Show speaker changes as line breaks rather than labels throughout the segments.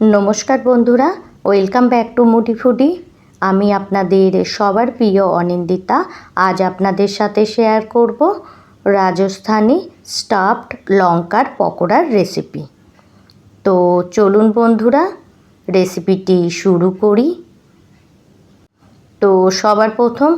নমস্কার বন্ধুরা, welcome back to moody foodie. আমি আপনাদের সবার প্রিয় অনিন্দিতা। আজ আপনাদের সাথে শেয়ার করব রাজস্থানি স্টাফড লঙ্কার পকোড়ার রেসিপি। তো চলুন বন্ধুরা, রেসিপিটি শুরু করি। তো সবার প্রথম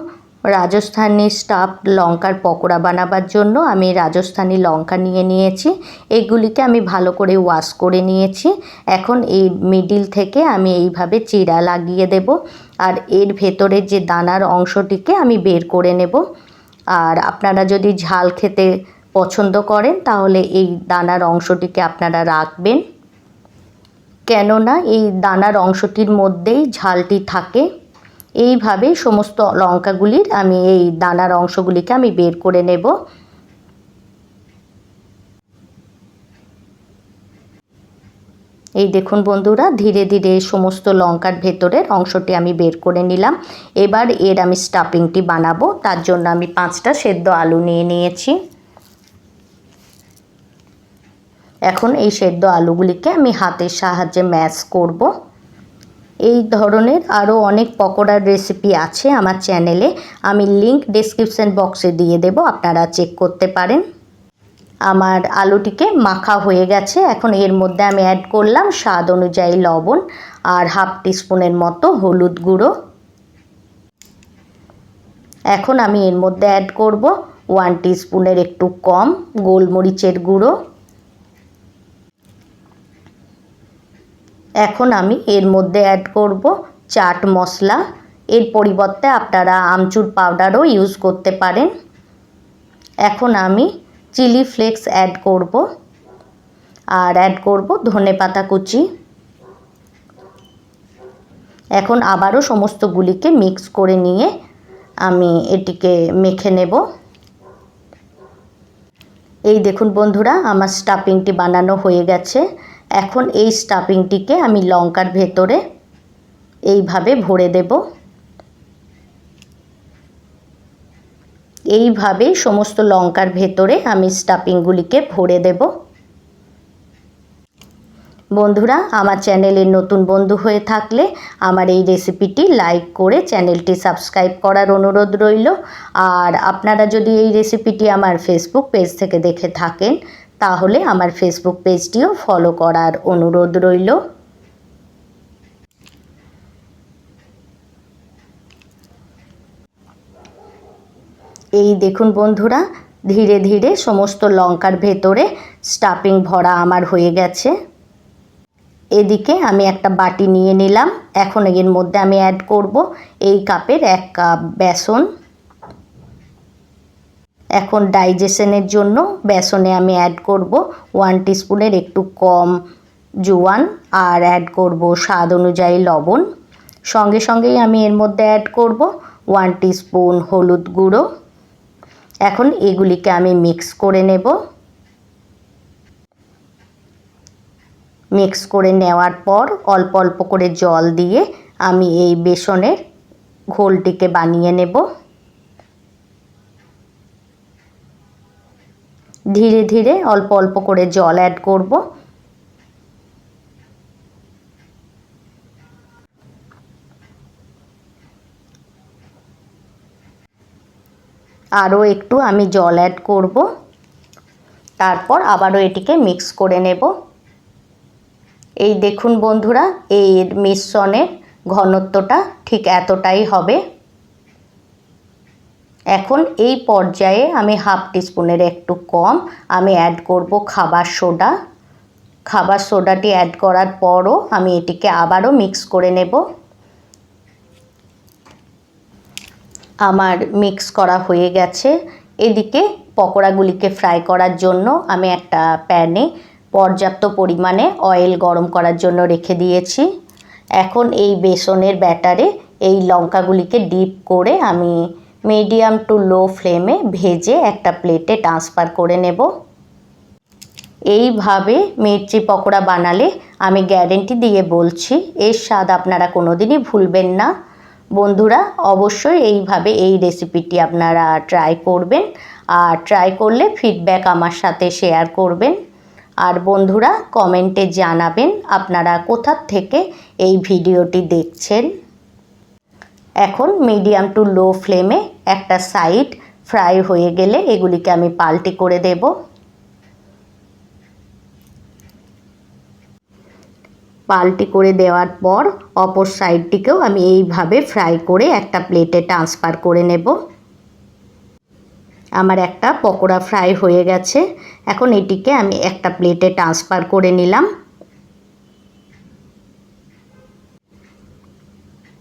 রাজস্থানি স্টাফ লঙ্কার পকোড়া বানাবার জন্য আমি রাজস্থানি লঙ্কা নিয়ে নিয়েছি। এগুলিকে আমি ভালো করে ওয়াশ করে নিয়েছি। এখন এই মিডিল থেকে আমি এইভাবে চিরা লাগিয়ে দেব। আর এর ভেতরের যে দানার অংশটিকে আমি বের করে নেব। আর আপনারা যদি ঝাল খেতে পছন্দ করেন, তাহলে এই দানার অংশটিকে আপনারা রাখবেন। কেননা এই দানার অংশটির মধ্যেই ঝালটি থাকে। এইভাবে সমস্ত লঙ্কাগুলির আমি এই দানার অংশগুলিকে আমি বের করে নেব। এই দেখুন বন্ধুরা, ধীরে ধীরে সমস্ত লঙ্কার ভেতরের অংশটি আমি বের করে নিলাম। এবার এর আমি স্টাফিংটি বানাবো। তার জন্য আমি পাঁচটা সেদ্ধ আলু নিয়ে নিয়েছি। এখন এই সেদ্ধ আলুগুলিকে আমি হাতের সাহায্যে ম্যাশ করব। এই ধরনের আরও অনেক পকোড়ার রেসিপি আছে আমার চ্যানেলে আমি লিংক ডেসক্রিপশন বক্সে দিয়ে দেব, আপনারা চেক করতে পারেন। আমার আলুটিকে মাখা হয়ে গেছে, এখন এর মধ্যে আমি অ্যাড করলাম স্বাদ অনুযায়ী লবণ আর হাফ টিস্পুনের মতো হলুদ গুঁড়ো। এখন আমি এর মধ্যে অ্যাড করব ওয়ান টিস্পুনের একটু কম গোলমরিচের গুঁড়ো। এখন আমি এর মধ্যে অ্যাড করব চাট মশলা। এর পরিবর্তে আপনারা আমচুর পাউডারও ইউজ করতে পারেন। এখন আমি চিলি ফ্লেক্স অ্যাড করব। আর অ্যাড করব ধনে পাতা কুচি। এখন আবারও সমস্তগুলিকে মিক্স করে নিয়ে আমি এটিকে মেখে নেব। এই দেখুন বন্ধুরা, আমার স্টাফিংটি বানানো হয়ে গেছে। এখন এই স্টাফিংটিকে আমি লঙ্কার ভেতরে এইভাবে ভরে দেব। এইভাবে সমস্ত লঙ্কার ভেতরে আমি স্টাফিংগুলিকে ভরে দেব। বন্ধুরা, আমার চ্যানেলের নতুন বন্ধু হয়ে থাকলে আমার এই রেসিপিটি লাইক করে চ্যানেলটি সাবস্ক্রাইব করার অনুরোধ রইল। আর আপনারা যদি এই রেসিপিটি আমার ফেসবুক পেজ থেকে দেখে থাকেন তাহলে আমার ফেসবুক পেজটিও ফলো করার অনুরোধ রইল। এই দেখুন বন্ধুরা, ধীরে ধীরে সমস্ত লঙ্কার ভেতরে স্টাফিং ভরা আমার হয়ে গেছে। এদিকে আমি একটা বাটি নিয়ে নিলাম। এখন এর মধ্যে আমি অ্যাড করব এই কাপের এক কাপ বেসন। এখন ডাইজেশনের জন্য বেসনে আমি অ্যাড করব ওয়ান টিস্পুনের একটু কম জোয়ান আর অ্যাড করব স্বাদ অনুযায়ী লবণ। সঙ্গে সঙ্গেই আমি এর মধ্যে অ্যাড করব ওয়ান টিস্পুন হলুদ গুঁড়ো। এখন এগুলিকে আমি মিক্স করে নেব। মিক্স করে নেওয়ার পর অল্প অল্প করে জল দিয়ে আমি এই বেসনের ঘোলটিকে বানিয়ে নেব। ধীরে ধীরে অল্প অল্প করে জল অ্যাড করব। আরও একটু আমি জল অ্যাড করব। তারপর আবারও এটিকে মিক্স করে নেব। এই দেখুন বন্ধুরা, এই মিশ্রণের ঘনত্বটা ঠিক এতটাই হবে। এখন এই পর্যায়ে আমি হাফ টিস্পুনের একটু কম, আমি অ্যাড করব খাবার সোডা। খাবার সোডাটি অ্যাড করার পরও আমি এটিকে আবারও মিক্স করে নেব। আমার মিক্স করা হয়ে গেছে। এদিকে পকোড়াগুলিকে ফ্রাই করার জন্য আমি একটা প্যানে পর্যাপ্ত পরিমাণে অয়েল গরম করার জন্য রেখে দিয়েছি। এখন এই বেসনের ব্যাটারে এই লঙ্কাগুলিকে ডিপ করে আমি মিডিয়াম টু লো ফ্লেমে ভেজে একটা প্লেটে ট্রান্সফার করে নেব। এইভাবে মির্চি পকোড়া বানালে আমি গ্যারেন্টি দিয়ে বলছি, এর স্বাদ আপনারা কোনো দিনই ভুলবেন না। বন্ধুরা, অবশ্যই এইভাবে এই রেসিপিটি আপনারা ট্রাই করবেন আর ট্রাই করলে ফিডব্যাক আমার সাথে শেয়ার করবেন। আর বন্ধুরা কমেন্টে জানাবেন আপনারা কোথার থেকে এই ভিডিওটি দেখছেন। এখন মিডিয়াম টু লো ফ্লেমে একটা সাইড ফ্রাই হয়ে গেলে এগুলিকে আমি পাল্টি করে দেব। পাল্টি করে দেওয়ার পর অপর সাইডটিকেও আমি এইভাবে ফ্রাই করে একটা প্লেটে ট্রান্সফার করে নেব। আমার একটা পকোড়া ফ্রাই হয়ে গেছে। এখন এটিকে আমি একটা প্লেটে ট্রান্সফার করে নিলাম।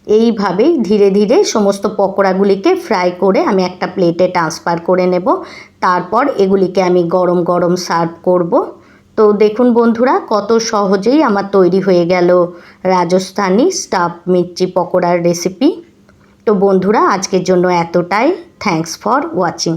এইভাবেই ধীরে ধীরে সমস্ত পকোড়াগুলিকে ফ্রাই করে আমি একটা প্লেটে ট্রান্সফার করে নেব। তারপর এগুলিকে আমি গরম গরম সার্ভ করব। তো দেখুন বন্ধুরা, কত সহজেই আমার তৈরি হয়ে গেল রাজস্থানি স্টাফ মির্চি পকোড়ার রেসিপি তো বন্ধুরা, আজকের জন্য এতটাই। Thanks for watching